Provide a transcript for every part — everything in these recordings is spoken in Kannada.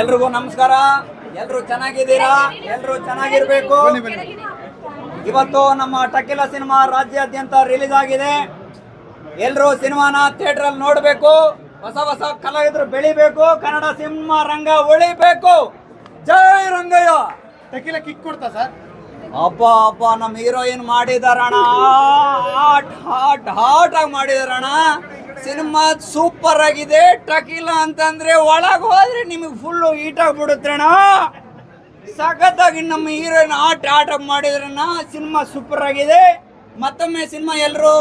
ಎಲ್ರಿಗೂ ನಮಸ್ಕಾರ. ಎಲ್ರು ಚೆನ್ನಾಗಿದ್ದೀರಾ? ಎಲ್ರು ಚೆನ್ನಾಗಿರ್ಬೇಕು? ಇವತ್ತು ನಮ್ಮ ಟಕಿಲ ಸಿನಿಮಾ ರಾಜ್ಯಾದ್ಯಂತ ರಿಲೀಸ್ ಆಗಿದೆ. ಎಲ್ರು ಸಿನಿಮಾನ ಥಿಯೇಟರ್ ಅಲ್ಲಿ ನೋಡ್ಬೇಕು. ಹೊಸ ಹೊಸ ಕಲಾವಿದರು ಬೆಳಿಬೇಕು. ಕನ್ನಡ ಸಿನಿಮಾ ರಂಗ ಉಳಿಬೇಕು. ಜೈ ರಂಗಯ್ಯ. ಟಕಿಲ ಕಿಕ್ ಕೊಡ್ತಾ ಸರ್. ಅಪ್ಪ ಅಪ್ಪ ನಮ್ಮ ಹೀರೋಯಿನ್ ಮಾಡಿದಾರಣ ಹಾಟ್ ಹಾಟ್ ಹಾಟ್ ಆಗಿ ಮಾಡಿದಾರಣ ಸಿನಿಮಾ ಸೂಪರ್ ಆಗಿದೆ. ಟಕಿಲ ಅಂತಂದ್ರೆ ಒಳಗೆ ಹೋದ್ರೆ ನಿಮಗೆ ಫುಲ್ಲು ಹೀಟ್ ಆಗ್ಬಿಡುತ್ತಣ್ಣ ಸಖತ್ತಾಗಿ ನಮ್ಮ ಹೀರೋಯಿನ್ ಆಟ ಆಟ ಮಾಡಿದ್ರಣ್ಣ ಸಿನಿಮಾ ಸೂಪರ್ ಆಗಿದೆ. ಮತ್ತೊಮ್ಮೆ ಸಿನಿಮಾ ಎಲ್ಲರೂ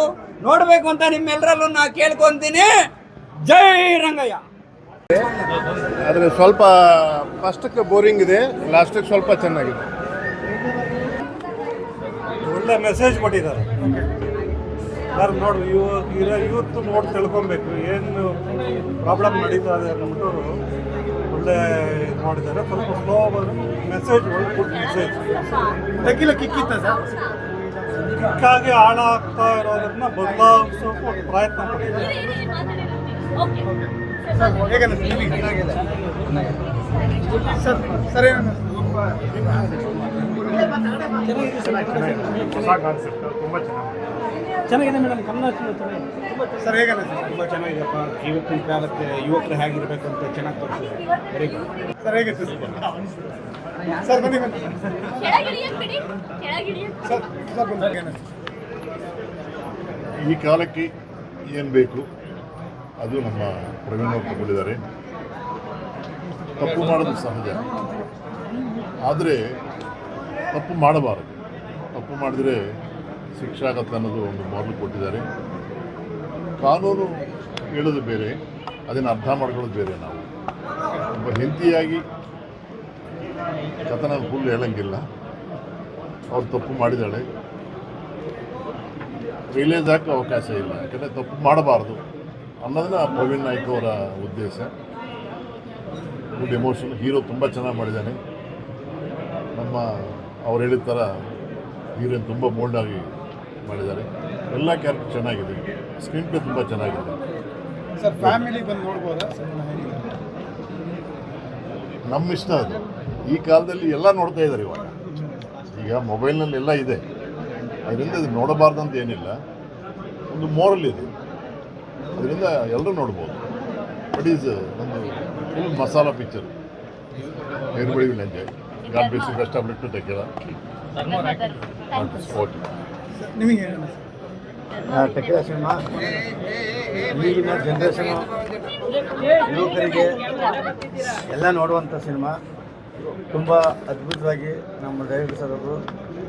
ನೋಡಬೇಕು ಅಂತ ನಿಮ್ಮೆಲ್ಲರಲ್ಲೂ ನಾ ಕೇಳ್ಕೊಂತೀನಿ. ಜೈ ರಂಗಯ್ಯ. ಆದರೆ ಸ್ವಲ್ಪ ಫಸ್ಟಕ್ಕೆ ಬೋರಿಂಗ್ ಇದೆ ಲಾಸ್ಟಿಗೆ ಸ್ವಲ್ಪ ಚೆನ್ನಾಗಿದೆ. ಒಳ್ಳೆ ಮೆಸೇಜ್ ಕೊಟ್ಟಿದ್ದಾರೆ. ಸರ್ ನೋಡಿ ಇವ ಇರೋ ಇವತ್ತು ನೋಡಿ ತಿಳ್ಕೊಬೇಕು. ಏನು ಪ್ರಾಬ್ಲಮ್ ನಡೀತಾ ಇದೆ ಅಂದ್ಬಿಟ್ಟು ಒಳ್ಳೆ ಇದು ಮಾಡಿದ್ದಾರೆ ಸ್ವಲ್ಪ ಸ್ಲೋ ಮೆಸೇಜ್ ಒಳ್ಳೆ ಗುಡ್ ಮೆಸೇಜ್ ಟಕಿಲ ಕಿಕ್ಕಿತ್ತ ಸರ್? ಕಿಕ್ಕಾಗಿ ಹಾಳಾಗ್ತಾ ಇರೋದನ್ನ ಬದಲಾಯಿಸೋಕೆ ಒಂದು ಪ್ರಯತ್ನ ಮಾಡಿದ್ದಾರೆ ಹೇಗೆ ಸರ್ ಸರ್ ಏನು ಹೊಸ ಕಾನ್ಸೆಪ್ಟ್ ತುಂಬ ಚೆನ್ನಾಗಿದೆ. ಚೆನ್ನಾಗಿದೆ ಮೇಡಮ್ ಕನ್ನಡ ಸರ್ ಹೇಗೆ ತುಂಬ ಚೆನ್ನಾಗಿದೆಪ್ಪ ಇವತ್ತಿನ ಕಾಲಕ್ಕೆ ಯುವಕರು ಹೇಗಿರ್ಬೇಕು ಅಂತ ಚೆನ್ನಾಗಿ ತೋರಿಸಿದೆ ವೆರಿ ಗುಡ್ ಸರ್ ಹೇಗೆ ಸರ್? ಬನ್ನಿ ಬನ್ನಿ. ಸರ್ ಸರ್ ಬನ್ನಿ. ಈ ಕಾಲಕ್ಕೆ ಏನು ಬೇಕು? ಅದು ನಮ್ಮ ಪ್ರವೀಣ್ ಅವರು ತಗೊಂಡಿದ್ದಾರೆ. ತಪ್ಪು ಮಾಡೋದು ಸಹಜ. ಆದರೆ ತಪ್ಪು ಮಾಡಬಾರದು. ತಪ್ಪು ಮಾಡಿದರೆ ಶಿಕ್ಷೆ ಅನ್ನೋದು ಒಂದು ಮೊದಲು ಕೊಟ್ಟಿದ್ದಾರೆ. ಕಾನೂನು ಹೇಳೋದು ಬೇರೆ, ಅದನ್ನು ಅರ್ಥ ಮಾಡ್ಕೊಳ್ಳೋದು ಬೇರೆ ನಾವು. ಒಬ್ಬ ಹೆಂಡತಿಯಾಗಿ ಕಥನ ಫುಲ್ ಹೇಳಂಗಿಲ್ಲ. ಅವ್ರು ತಪ್ಪು ಮಾಡಿದ್ದಾಳೆ. ರಿಲೇಜ್ ಹಾಕೋ ಅವಕಾಶ ಇಲ್ಲ. ಯಾಕಂದರೆ ತಪ್ಪು ಮಾಡಬಾರ್ದು ಅನ್ನೋದನ್ನ ಪ್ರವೀಣ್ ನಾಯ್ಕ ಅವರ ಉದ್ದೇಶ. ಗುಡ್ ಎಮೋಷನ್ ಹೀರೋ ತುಂಬ ಚೆನ್ನಾಗಿ ಮಾಡಿದ್ದಾನೆ. ನಮ್ಮ ಅವ್ರು ಹೇಳಿದ ಥರ ಹೀರೋಯಿನ್ ತುಂಬ ಬೋಲ್ಡಾಗಿ ಮಾಡಿದ್ದಾರೆ. ಎಲ್ಲ ಕ್ಯಾರೆಕ್ಟರ್ ಚೆನ್ನಾಗಿದೆ. ಸ್ಕ್ರೀನ್ ಪ್ಲೇ ತುಂಬ ಚೆನ್ನಾಗಿದೆ. ಸರ್ ಫ್ಯಾಮಿಲಿ ಬಂದು ನೋಡ್ಬೋದಾ? ನಮ್ಮ ಇಷ್ಟ ಅದು. ಈ ಕಾಲದಲ್ಲಿ ಎಲ್ಲ ನೋಡ್ತಾ ಇದ್ದಾರೆ ಇವಾಗ. ಈಗ ಮೊಬೈಲ್ನಲ್ಲಿ ಎಲ್ಲ ಇದೆ. ಅದರಿಂದ ಇದು ನೋಡಬಾರ್ದಂತ ಏನಿಲ್ಲ. ಒಂದು ಮೋರಲ್ ಇದೆ. ಅದರಿಂದ ಎಲ್ಲರೂ ನೋಡ್ಬೋದು. ಬಟ್ ಈಸ್ ಒಂದು full masala picture everybody will enjoy god base best of to take okay sir ನಿಮಗೆ? Tequila cinema? ಈಗಿನ ಜನ್ರೇಷನ್ ಯುವಕರಿಗೆ ಎಲ್ಲ ನೋಡುವಂಥ ಸಿನಿಮಾ. ತುಂಬ ಅದ್ಭುತವಾಗಿ ನಮ್ಮ ದೈವಿಕ ಸರ್ ಅವರು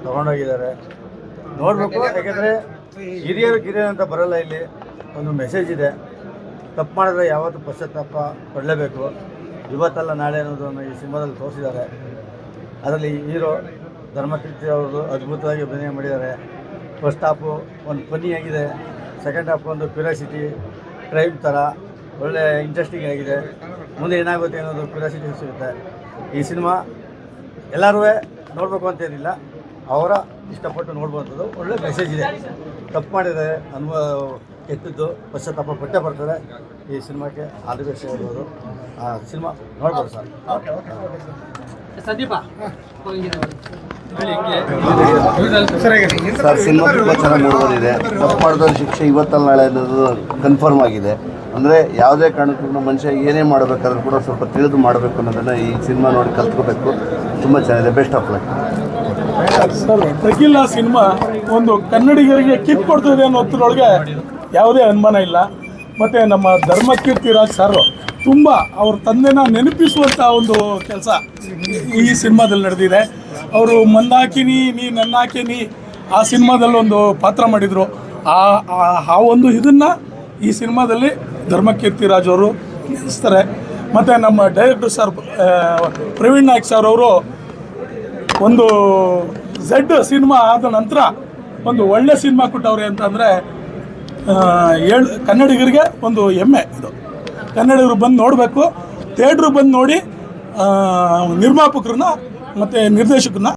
ತಗೊಂಡೋಗಿದ್ದಾರೆ. ನೋಡಬೇಕು ಯಾಕೆಂದರೆ ಹಿರಿಯರು ಗಿರಿಯರು ಅಂತ ಬರಲ್ಲ ಇಲ್ಲಿ. ಒಂದು ಮೆಸೇಜ್ ಇದೆ. ತಪ್ಪು ಮಾಡಿದ್ರೆ ಯಾವತ್ತೂ ಪಶ್ಚಾತ್ತಾಪ ಪಡಲೇಬೇಕು. ಇವತ್ತಲ್ಲ ನಾಳೆ ಅನ್ನೋದನ್ನು ಈ ಸಿನಿಮಾದಲ್ಲಿ ತೋರಿಸಿದ್ದಾರೆ. ಅದರಲ್ಲಿ ಹೀರೋ ಧರ್ಮಕೀರ್ತಿ ಅವರು ಅದ್ಭುತವಾಗಿ ಅಭಿನಯ ಮಾಡಿದ್ದಾರೆ. ಫಸ್ಟ್ ಹಾಫು ಒಂದು ಫನಿಯಾಗಿದೆ ಸೆಕೆಂಡ್ ಹಾಫ್ ಒಂದು ಕ್ಯೂರಿಯಾಸಿಟಿ ಕ್ರೈಮ್ ಥರ. ಒಳ್ಳೆ ಇಂಟ್ರೆಸ್ಟಿಂಗ್ ಆಗಿದೆ. ಮುಂದೆ ಏನಾಗುತ್ತೆ ಅನ್ನೋದು ಕ್ಯೂರಿಯಾಸಿಟಿ ಸಿಗುತ್ತೆ. ಈ ಸಿನಿಮಾ ಎಲ್ಲರೂ ನೋಡಬೇಕು ಅಂತೇನಿಲ್ಲ ಅವರ ಇಷ್ಟಪಟ್ಟು ನೋಡುವಂಥದ್ದು ಒಳ್ಳೆ ಮೆಸೇಜ್ ಇದೆ. ತಪ್ಪು ಮಾಡಿದರೆ ಅನುಭವ ಕೆಟ್ಟದ್ದು, ಪಶ್ಚಾತ್ತಾಪ ಬರ್ತಾರೆ. ಈ ಸಿನಿಮಾಕ್ಕೆ ಆದಿವೇಶ ಹೇಳ್ಬೋದು ಆ ಸಿನಿಮಾ ನೋಡ್ಬೋದು ಸರ್. ಸರ್ ಸಿನಿಮಾ ತುಂಬ ಚೆನ್ನಾಗಿ ಮೂಡಿಬಂದಿದೆ ತಪ್ಪು ಮಾಡಿದವ್ರ ಶಿಕ್ಷೆ ಇವತ್ತಲ್ಲ ನಾಳೆ ಅನ್ನೋದು ಕನ್ಫರ್ಮ್ ಆಗಿದೆ. ಅಂದರೆ ಯಾವುದೇ ಕಾರಣಕ್ಕೂ ನಮ್ಮ ಮನುಷ್ಯ ಏನೇ ಮಾಡಬೇಕಾದ್ರೂ ಕೂಡ ಸ್ವಲ್ಪ ತಿಳಿದು ಮಾಡಬೇಕು ಅನ್ನೋದನ್ನು ಈ ಸಿನಿಮಾ ನೋಡಿ ಕಲ್ತ್ಕೋಬೇಕು. ತುಂಬ ಚೆನ್ನಾಗಿದೆ. Best of luck sir tequila cinema ಒಂದು ಕನ್ನಡಿಗರಿಗೆ ಕಿಕ್ ಕೊಡ್ತದೆ ಅನ್ನೋದ್ರೊಳಗೆ ಯಾವುದೇ ಅನುಮಾನ ಇಲ್ಲ. ಮತ್ತು ನಮ್ಮ ಧರ್ಮಕೀರ್ತಿ ರಾಜ್ ಸರ್ ತುಂಬ ಅವ್ರ ತಂದೆನ ನೆನಪಿಸುವಂಥ ಒಂದು ಕೆಲಸ ಈ ಸಿನಿಮಾದಲ್ಲಿ ನಡೆದಿದೆ. ಅವರು ಮಂದಾಕಿನಿ, ನೀ ನನ್ನಾಕಿನಿ ಆ ಸಿನಿಮಾದಲ್ಲಿ ಒಂದು ಪಾತ್ರ ಮಾಡಿದರು. ಆ, ಆ- ಒಂದು ಇದನ್ನು ಈ ಸಿನಿಮಾದಲ್ಲಿ ಧರ್ಮಕೀರ್ತಿ ರಾಜ್ ಅವರು ನೆನೆಸ್ತಾರೆ ಮತ್ತು ನಮ್ಮ director sir Praveen Nayak sir ಅವರು ಒಂದು ಝೆಡ್ ಸಿನಿಮಾ ಆದ ನಂತರ ಒಂದು ಒಳ್ಳೆ ಸಿನಿಮಾ ಕೊಟ್ಟವ್ರೆ ಅಂತಂದರೆ ಕನ್ನಡಿಗರಿಗೆ ಒಂದು ಹೆಮ್ಮೆ ಇದು. ಕನ್ನಡಿಗರು ಬಂದು ನೋಡಬೇಕು ಥಿಯೇಟ್ರಿಗೆ ಬಂದು ನೋಡಿ ನಿರ್ಮಾಪಕರನ್ನ ಮತ್ತು ನಿರ್ದೇಶಕರನ್ನ